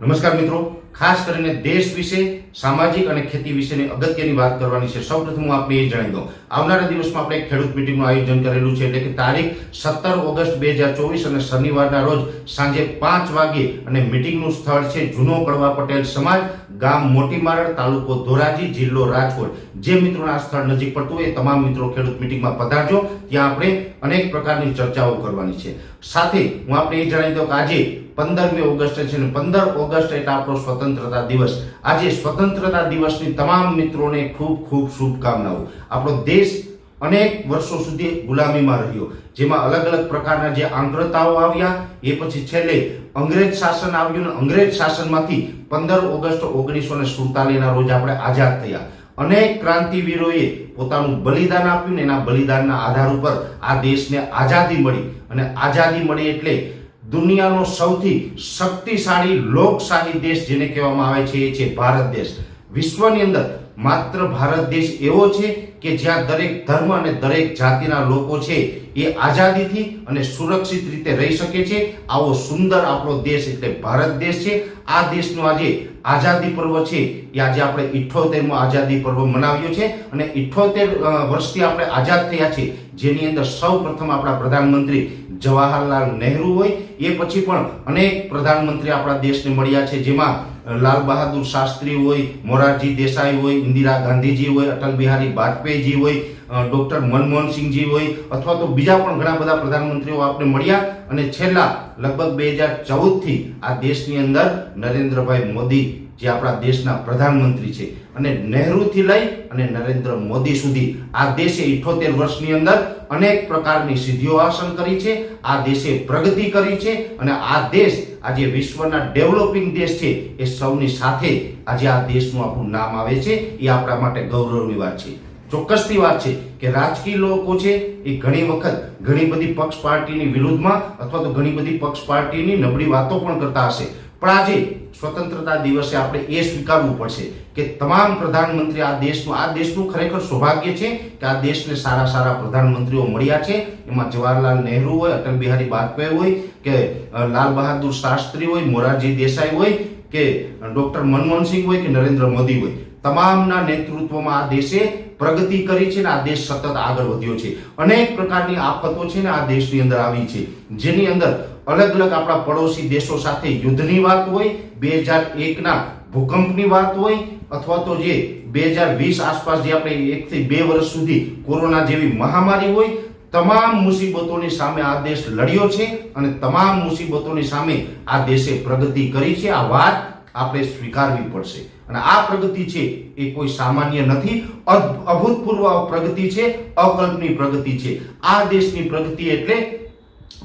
નમસ્કાર મિત્રો. ખાસ કરીને દેશ વિશે, સામાજિક અને ખેતી વિશેની અગત્યની વાત કરવાની છે. સૌપ્રથમ હું આપને એ જણાવી દઉં. આવનારા દિવસમાં આપણે ખેડૂત મિટિંગનું આયોજન કરેલું છે. એટલે કે તારીખ સત્તર ઓગસ્ટ બે હજાર ચોવીસ અને શનિવારના રોજ સાંજે પાંચ વાગે અને મિટિંગનું સ્થળ છે જૂનો કડવા પટેલ સમાજ. ગામ મોટી મારડ તાલુકો ધોરાજી જિલ્લો રાજકોટ. જે મિત્રોના સ્થળ નજીક પડતું હોય તમામ મિત્રો ખેડૂત મિટિંગમાં પધારજો. ત્યાં આપણે અનેક પ્રકારની ચર્ચાઓ કરવાની છે. સાથે હું આપણે એ જણાવી દઉં કે આજે પંદરમી ઓગસ્ટ છે ને પંદર ઓગસ્ટ એટલે આપણો સ્વતંત્રતા દિવસ. આજે સ્વતંત્રતા દિવસની તમામ મિત્રોને ખૂબ ખૂબ શુભકામનાઓ. આપણો દેશ અનેક વર્ષો સુધી ગુલામીમાં રહ્યો. જેમાં અલગ અલગ પ્રકારના જે આંગ્રતાઓ આવ્યા, એ પછી છેલ્લે અંગ્રેજ શાસન આવ્યું અંગ્રેજ શાસનમાંથી પંદર ઓગસ્ટ ઓગણીસો ને સુડતાલીસના રોજ આપણે આઝાદ થયા. અનેક ક્રાંતિવીરોએ પોતાનું બલિદાન આપ્યું ને એના બલિદાનના આધાર ઉપર આ દેશને આઝાદી મળી. અને આઝાદી મળી એટલે દુનિયાનો સૌથી શક્તિશાળી લોકશાહી દેશ જેને કહેવામાં આવે છે એ છે ભારત દેશ. વિશ્વની અંદર માત્ર ભારત દેશ એવો છે કે જ્યાં દરેક ધર્મ અને દરેક જાતિના લોકો છે એ આઝાદીથી અને સુરક્ષિત રીતે રહી શકે છે. આવો સુંદર આપણો દેશ એટલે ભારત દેશ છે. આ દેશનો આજે આઝાદી પર્વ છે. એ આજે આપણે ઇઠ્ઠોતેરમો આઝાદી પર્વ મનાવ્યો છે અને ઇઠ્ઠોતેર વર્ષથી આપણે આઝાદ થયા છે જેની અંદર સૌ પ્રથમ આપણા પ્રધાનમંત્રી જવાહરલાલ નહેરુ હોય. એ પછી પણ અનેક પ્રધાનમંત્રી આપણા દેશને મળ્યા છે. જેમાં લાલ બહાદુર શાસ્ત્રી હોય, મોરારજી દેસાઈ હોય, ઇન્દિરા ગાંધીજી હોય, અટલ બિહારી વાજપેયીજી હોય ડૉક્ટર મનમોહનસિંહજી હોય, અથવા તો બીજા પણ ઘણા બધા પ્રધાનમંત્રીઓ આપણે મળ્યા અને છેલ્લા લગભગ બે હજાર ચૌદથી આ દેશની અંદર નરેન્દ્રભાઈ મોદી જે આપણા દેશના પ્રધાનમંત્રી છે. અને નહેરુથી લઈ અને નરેન્દ્ર મોદી સુધી આ દેશે ઇઠોતેર વર્ષની અંદર અનેક પ્રકારની સિદ્ધિઓ હાંસલ કરી છે. આ દેશે પ્રગતિ કરી છે અને આ દેશ આજે વિશ્વના ડેવલપિંગ દેશ છે એ સૌની સાથે આજે આ દેશનું આપણું નામ આવે છે. એ આપણા માટે ગૌરવની વાત છે. ચોક્કસથી વાત છે કે રાજકીય લોકો છે એ ઘણી વખત ઘણી બધી પક્ષ પાર્ટીની વિરુદ્ધમાં અથવા તો ઘણી બધી પક્ષ પાર્ટીની નબળી વાતો પણ કરતા હશે. પણ આજે સ્વતંત્રતા દિવસે આપણે એ સ્વીકારવું પડશે કે તમામ પ્રધાનમંત્રી આ દેશનું આ દેશનું ખરેખર સૌભાગ્ય છે કે આ દેશને સારા સારા પ્રધાનમંત્રીઓ મળ્યા છે. એમાં જવાહરલાલ નહેરુ હોય, અટલ બિહારી વાજપેયી હોય, કે લાલ બહાદુર શાસ્ત્રી હોય, મોરારજી દેસાઈ હોય, કે ડોક્ટર મનમોહનસિંહ હોય, કે નરેન્દ્ર મોદી હોય. તમામના નેતૃત્વમાં આ દેશે પ્રગતિ કરી છે ને આ દેશ સતત આગળ વધ્યો છે. અનેક પ્રકારની આફતો છે ને આ દેશની અંદર આવી છે. જેની અંદર અલગ અલગ આપણા પડોશી દેશો સાથે યુદ્ધની વાત હોય, બે હજાર એકના ભૂકંપની વાત હોય, અથવા તો જે બે હજાર વીસ આસપાસ જે આપણે એકથી બે વર્ષ સુધી કોરોના જેવી મહામારી હોય, તમામ મુસીબતોની સામે આ દેશ લડ્યો છે અને તમામ મુસીબતોની સામે આ દેશે પ્રગતિ કરી છે. આ વાત આપણે સ્વીકારવી પડશે. અને આ પ્રગતિ છે એ કોઈ સામાન્ય નથી. અભૂતપૂર્વ પ્રગતિ છે, અકલ્પની પ્રગતિ છે. આ દેશની પ્રગતિ એટલે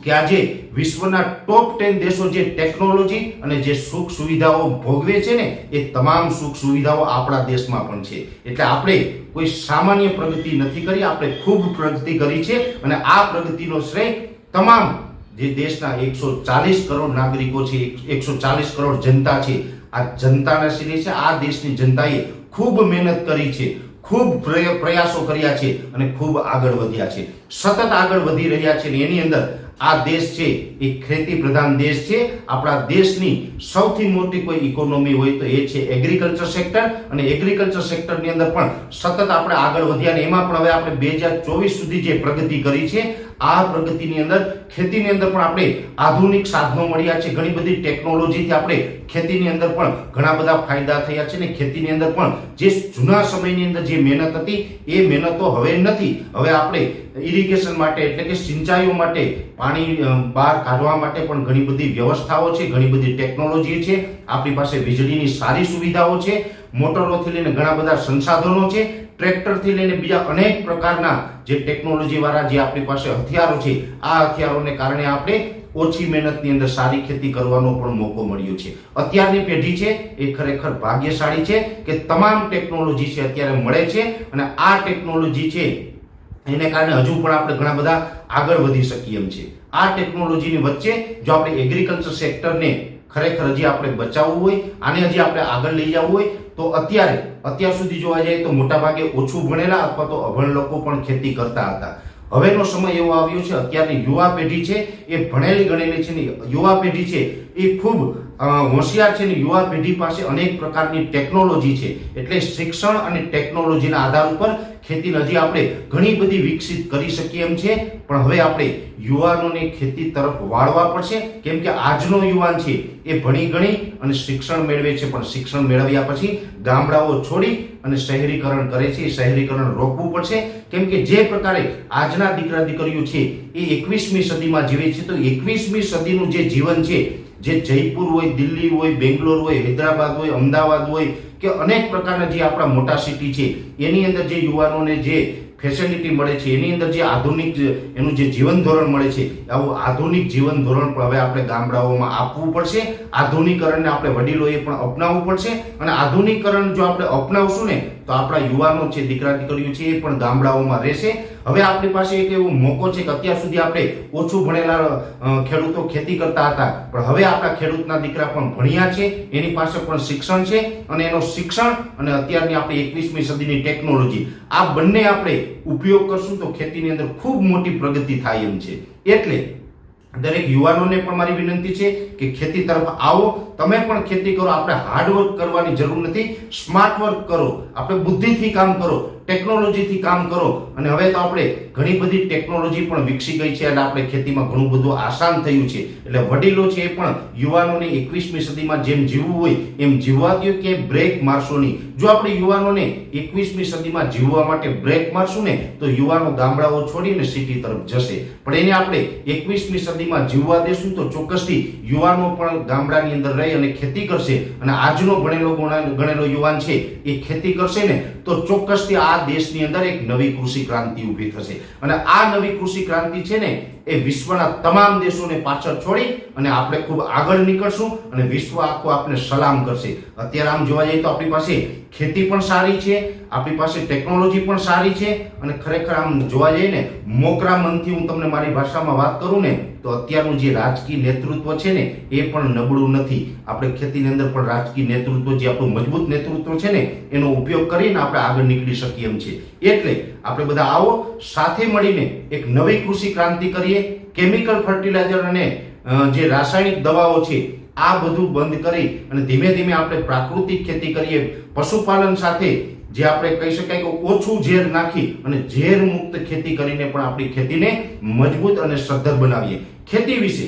કે આજે વિશ્વના ટોપ ટેન દેશો જે ટેકનોલોજી અને જે સુખ સુવિધાઓ ભોગવે છે ને, એ તમામ સુખ સુવિધાઓ આપણા દેશમાં પણ છે. એટલે આપણે કોઈ સામાન્ય પ્રગતિ નથી કરી, આપણે ખૂબ પ્રગતિ કરી છે અને આ પ્રગતિનો શ્રેય તમામ જે દેશના એકસો ચાલીસ કરોડ નાગરિકો છે એકસો ચાલીસ કરોડ જનતા છે, આ જનતાના શ્રેય છે, આ દેશની જનતાએ ખૂબ મહેનત કરી છે, ખૂબ પ્રય- પ્રયાસો કર્યા છે અને ખૂબ આગળ વધ્યા છે. સતત આગળ વધી રહ્યા છે એની અંદર આ દેશ છે, એ ખેતી પ્રધાન દેશ છે. આપણા દેશની સૌથી મોટી કોઈ ઇકોનોમી હોય તો એ છે એગ્રીકલ્ચર સેક્ટર અને એગ્રીકલ્ચર સેક્ટરની અંદર પણ સતત આપણે આગળ વધ્યા અને એમાં પણ હવે આપણે બે હજાર ચોવીસ સુધી જે પ્રગતિ કરી છે આ પ્રગતિની અંદર ખેતીની અંદર પણ આપણે આધુનિક સાધનો મળ્યા છે. ઘણી બધી ટેકનોલોજીથી આપણે ખેતીની અંદર પણ ઘણા બધા ફાયદા થયા છે ને ખેતીની અંદર પણ જે જૂના સમયની અંદર જે મહેનત હતી, એ મહેનતો હવે નથી. હવે આપણે ઇરિગેશન માટે એટલે કે સિંચાઈઓ માટે પાણી બહાર કાઢવા માટે પણ ઘણી બધી વ્યવસ્થાઓ છે, ઘણી બધી ટેકનોલોજી છે. આપણી પાસે વીજળીની સારી સુવિધાઓ છે, મોટરોથી લઈને ઘણા બધા સંસાધનો છે, ટ્રેક્ટરથી લઈને બીજા અનેક પ્રકારના જે ટેકનોલોજી વાળા જે આપણી પાસે હથિયારો છે, આ હથિયારોને કારણે આપણે ઓછી મહેનતની અંદર સારી ખેતી કરવાનો પણ મોકો મળ્યો છે. અત્યારની પેઢી છે એ ખરેખર ભાગ્યશાળી છે કે તમામ ટેકનોલોજી છે અત્યારે મળે છે અને આ ટેકનોલોજી છે એને કારણે હજુ પણ આપણે ઘણા બધા આગળ વધી શકીએ એમ છે. આ ટેકનોલોજીની વચ્ચે જો આપણે એગ્રીકલ્ચર સેક્ટરને ખરેખર હજી આપણે બચાવવું હોય, આને હજી આપણે આગળ લઈ જવું હોય, તો અત્યારે, અત્યાર સુધી જોવા જઈએ તો મોટાભાગે ઓછું ભણેલા અથવા તો અભણ લોકો પણ ખેતી કરતા હતા. હવેનો સમય એવો આવ્યો છે, અત્યારની યુવા પેઢી છે, એ ભણેલી ગણેલી છે ને, યુવા પેઢી છે, એ ખૂબ હોશિયાર છે ને, યુવા પેઢી પાસે અનેક પ્રકારની ટેકનોલોજી છે. એટલે શિક્ષણ અને ટેકનોલોજીના આધાર ઉપર ખેતીને હજી આપણે ઘણી બધી વિકસિત કરી શકીએ એમ છે, પણ હવે આપણે યુવાનોને ખેતી તરફ વાળવા પડશે. કેમ કે આજનો યુવાન છે એ ભણી ગણી અને શિક્ષણ મેળવે છે. પણ શિક્ષણ મેળવ્યા પછી ગામડાઓ છોડી અને શહેરીકરણ કરે છે. એ શહેરીકરણ રોકવું પડશે. કેમ કે જે પ્રકારે આજના દીકરા દીકરીઓ છે, એ એકવીસમી સદીમાં જીવે છે. તો એકવીસમી સદીનું જે જીવન છે, જે જયપુર હોય, દિલ્હી હોય, બેંગ્લોર હોય, હૈદરાબાદ હોય, અમદાવાદ હોય, કે અનેક પ્રકારના જે આપણા મોટા સિટી છે, એની અંદર જે યુવાનોને જે ફેસિલિટી મળે છે. એની અંદર જે આધુનિક એનું જે જીવન ધોરણ મળે છે, આવું આધુનિક જીવન ધોરણ પણ હવે આપણે ગામડાઓમાં આપવું પડશે. આધુનિકરણને આપણે વડીલોએ પણ અપનાવવું પડશે. અને આધુનિકરણ જો આપણે અપનાવશું ને, તો આપણા યુવાનો છે દીકરા દીકરીઓ છે, એ પણ ગામડાઓમાં રહેશે. હવે આપણી પાસે એક એવો મોકો છે કે અત્યાર સુધી આપણે ઓછું ભણેલા ખેડૂતો ખેતી કરતા હતા. પણ હવે આપણા ખેડૂતના દીકરા પણ ભણ્યા છે, એની પાસે પણ શિક્ષણ છે અને એનો શિક્ષણ અને અત્યારની આપણી એકવીસમી સદીની ટેકનોલોજી. આ બંને આપણે ઉપયોગ કરશું તો ખેતીની અંદર ખૂબ મોટી પ્રગતિ થાય એમ છે. એટલે દરેક યુવાનોને પણ મારી વિનંતી છે કે ખેતી તરફ આવો તમે પણ ખેતી કરો, આપણે હાર્ડવર્ક કરવાની જરૂર નથી. સ્માર્ટ વર્ક કરો, આપણે બુદ્ધિથી કામ કરો ટેકનોલોજીથી કામ કરો. અને હવે તો આપણે ઘણી બધી ટેકનોલોજી પણ વિકસી ગઈ છે અને આપણે ખેતીમાં ઘણું બધું આસાન થયું છે. એટલે વડીલો છે એ પણ યુવાનોને એકવીસમી સદીમાં જેમ જીવવું હોય, એમ જીવવા દો કે બ્રેક મારશો નહીં. જો આપણે યુવાનોને એકવીસમી સદીમાં જીવવા માટે બ્રેક મારશું ને, તો યુવાનો ગામડાઓ છોડીને સિટી તરફ જશે. પણ એને આપણે એકવીસમી સદીમાં જીવવા દેશું તો ચોક્કસથી યુવાનો પણ ગામડાની અંદર રહી અને ખેતી કરશે અને આજનો ભણેલો ગણેલો યુવાન છે એ ખેતી કરશે ને, તો ચોક્કસથી આ દેશની અંદર એક નવી કૃષિ ક્રાંતિ ઊભી થશે. અને આ નવી કૃષિ ક્રાંતિ છે ને એ વિશ્વના તમામ દેશોને પાછળ છોડી અને આપણે ખૂબ આગળ નીકળશું અને વિશ્વ આખું આપણે સલામ કરશે. અત્યારે આમ જોવા જઈએ તો આપણી પાસે ખેતી પણ સારી છે, આપણી પાસે ટેકનોલોજી પણ સારી છે અને ખરેખર આમ જોવા જઈએ ને, મોકરા મનથી હું તમને મારી ભાષામાં વાત કરું ને, તો અત્યારનું જે રાજકીય નેતૃત્વ છે ને, એ પણ નબળું નથી. આપણે ખેતીની અંદર પણ રાજકીય નેતૃત્વ, જે આપણું મજબૂત નેતૃત્વ છે ને, એનો ઉપયોગ કરીને આપણે આગળ નીકળી શકીએ એમ છે. એટલે, આપણે બધા આવો, સાથે મળીને એક નવી કૃષિ ક્રાંતિ કરીએ કેમિકલ ફર્ટિલાઇઝર અને જે રાસાયણિક દવાઓ છે, આ બધું બંધ કરી અને ધીમે ધીમે આપણે પ્રાકૃતિક ખેતી કરીએ. પશુપાલન સાથે જે આપણે કહી શકાય કે ઓછું ઝેર નાખી અને ઝેર મુક્ત ખેતી કરીને પણ આપણી ખેતીને મજબૂત અને સદ્ધર બનાવીએ. ખેતી વિશે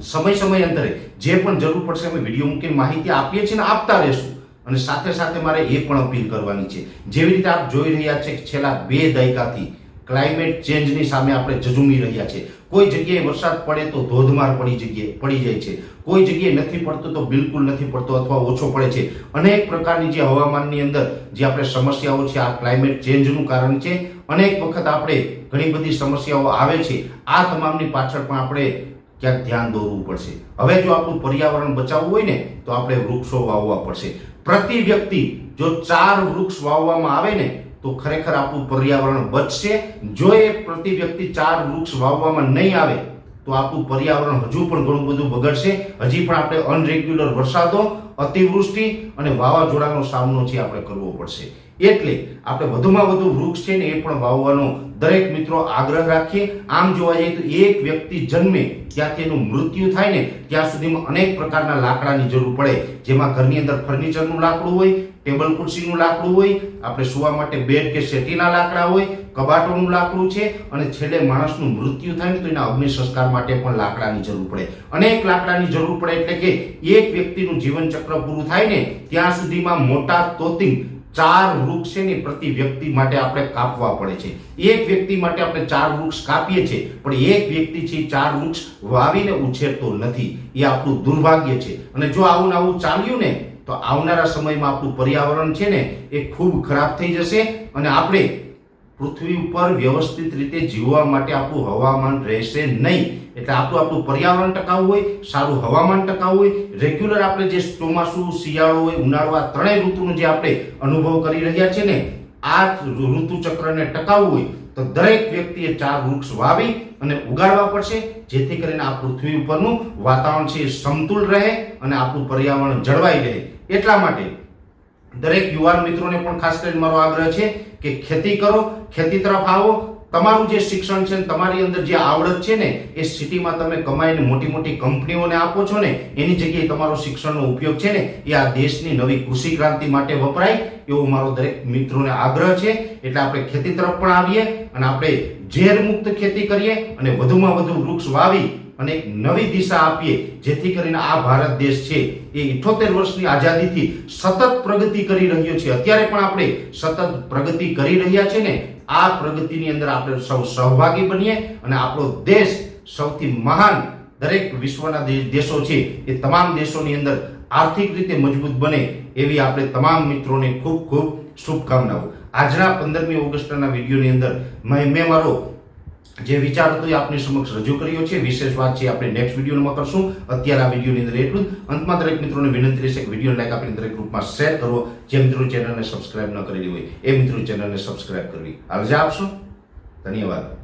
સમય સમય અંતરે જે પણ જરૂર પડશે અમે વીડિયો મૂકીને માહિતી આપીએ છીએ ને આપતા રહેશું. અને સાથે સાથે મારે એ પણ અપીલ કરવાની છે. જેવી રીતે આપ જોઈ રહ્યા છે છેલ્લા બે દાયકાથી ક્લાઇમેટ ચેન્જની સામે આપણે ઝઝૂમી રહ્યા છે કોઈ જગ્યાએ વરસાદ પડે તો ધોધમાર પડી જગ્યાએ, પડી જાય છે. કોઈ જગ્યાએ નથી પડતો તો બિલકુલ નથી પડતો અથવા ઓછો પડે છે. અનેક પ્રકારની જે હવામાનની અંદર જે આપણે સમસ્યાઓ છે, આ ક્લાઇમેટ ચેન્જનું કારણ છે. અનેક વખત આપણે ઘણી બધી સમસ્યાઓ આવે છે. આ તમામની પાછળ પણ આપણે ક્યાંક ધ્યાન દોરવું પડશે. હવે જો આપણું પર્યાવરણ બચાવવું હોય ને, તો આપણે વૃક્ષો વાવવા પડશે. પ્રતિ વ્યક્તિ જો ચાર વૃક્ષ વાવવામાં આવે ને તો ખરેખર આપણું પર્યાવરણ બચશે. જો એ પ્રતિ વ્યક્તિ ચાર વૃક્ષ વાવવામાં નહીં આવે, તો આપણું પર્યાવરણ હજુ પણ ઘણું બધું બગડશે. હજી પણ આપણે અનરેગ્યુલર વરસાદો, અતિવૃષ્ટિ અને વાવાઝોડાનો સામનો છે આપણે કરવો પડશે. એટલે આપણે વધુમાં વધુ વૃક્ષ છે ને એ પણ વાવવાનો દરેક મિત્રો આગ્રહ રાખીએ. આમ જોવા જઈએ તો એક વ્યક્તિ જન્મે ત્યાં તેનું મૃત્યુ થાય ને ત્યાં સુધીમાં અનેક પ્રકારના લાકડાની જરૂર પડે. જેમાં ઘરની અંદર ફર્નિચરનું લાકડું હોય, ટેબલ ખુરશીનું લાકડું હોય, આપણે સુવા માટે બેડ કે શેટીના લાકડા હોય, કબાટોનું લાકડું છે અને છેલ્લે માણસનું મૃત્યુ થાય ને તો એના અગ્નિ સંસ્કાર માટે પણ લાકડાની જરૂર પડે. અનેક લાકડાની જરૂર પડે એટલે કે એક વ્યક્તિનું જીવન ચક્ર પૂરું થાય ને ત્યાં સુધીમાં મોટા તોતિંગ ચાર વૃક્ષ છે ને પ્રતિ વ્યક્તિ માટે આપણે કાપવા પડે છે. એક વ્યક્તિ માટે આપણે ચાર વૃક્ષ કાપીએ છીએ, પણ એક વ્યક્તિ છે ચાર વૃક્ષ વાવીને ઉછેરતો નથી. એ આપણું દુર્ભાગ્ય છે. અને જો આવું ને આવું ચાલ્યું ને, તો આવનારા સમયમાં આપણું પર્યાવરણ છે ને, એ ખૂબ ખરાબ થઈ જશે અને આપણે પૃથ્વી ઉપર વ્યવસ્થિત રીતે જીવવા માટે આપણું હવામાન રહેશે નહીં. એટલે આપણું આપણું પર્યાવરણ ટકાવું હોય, સારું હવામાન ટકાવું હોય રેગ્યુલર આપણે જે ચોમાસું, શિયાળો હોય, ઉનાળો, આ ત્રણેય ઋતુનો જે આપણે અનુભવ કરી રહ્યા છીએ ને, આ ઋતુ ચક્રને ટકાવવું હોય, તો દરેક વ્યક્તિએ ચાર વૃક્ષ વાવી અને ઉગાડવા પડશે, જેથી કરીને આ પૃથ્વી ઉપરનું વાતાવરણ છે એ સમતુલ રહે અને આપણું પર્યાવરણ જળવાઈ રહે. એટલા માટે દરેક યુવાન મિત્રોને પણ ખાસ કરીને મારો આગ્રહ છે કે ખેતી કરો, ખેતી તરફ આવો તમારું જે શિક્ષણ છે ને તમારી અંદર જે આવડત છે ને, એ સિટીમાં તમે કમાઈને મોટી મોટી કંપનીઓને આપો છો ને, એની જગ્યાએ તમારો શિક્ષણનો ઉપયોગ છે ને, એ આ દેશની નવી કૃષિ ક્રાંતિ માટે વપરાય, એવો મારો દરેક મિત્રોને આગ્રહ છે. એટલે આપણે ખેતી તરફ પણ આવીએ અને આપણે ઝેર મુક્ત ખેતી કરીએ અને વધુમાં વધુ વૃક્ષ વાવી અને એક નવી દિશા આપીએ, જેથી કરીને આ ભારત દેશ છે એ ઇઠોતેર વર્ષની આઝાદીથી સતત પ્રગતિ કરી રહ્યો છે. અત્યારે પણ આપણે સતત પ્રગતિ કરી રહ્યા છે ને આ પ્રગતિની અંદર આપણે સૌ સહભાગી બનીએ અને આપણો દેશ સૌથી મહાન દરેક વિશ્વના દેશો છે એ તમામ દેશોની અંદર આર્થિક રીતે મજબૂત બને એવી આપણે તમામ મિત્રોને ખૂબ ખૂબ શુભકામનાઓ. આજના પંદરમી ઓગસ્ટના વિડીયોની અંદર મેં મારો જે વિચાર હતો એ આપની સમક્ષ રજૂ કર્યો છે. વિશેષ વાત છે, આપણે નેક્સ્ટ વિડીયોમાં કરશું. અત્યારે આ વિડીયોની અંદર એટલું જ. અંતમાં દરેક મિત્રોને વિનંતી રહેશે કે વીડિયો લાઈક આપીને દરેક ગ્રુપમાં શેર કરો. જે મિત્રો ચેનલને સબસ્ક્રાઇબ ન કરેલી હોય, એ મિત્રો ચેનલને સબસ્ક્રાઇબ કરવી. હાલ આપશો. ધન્યવાદ.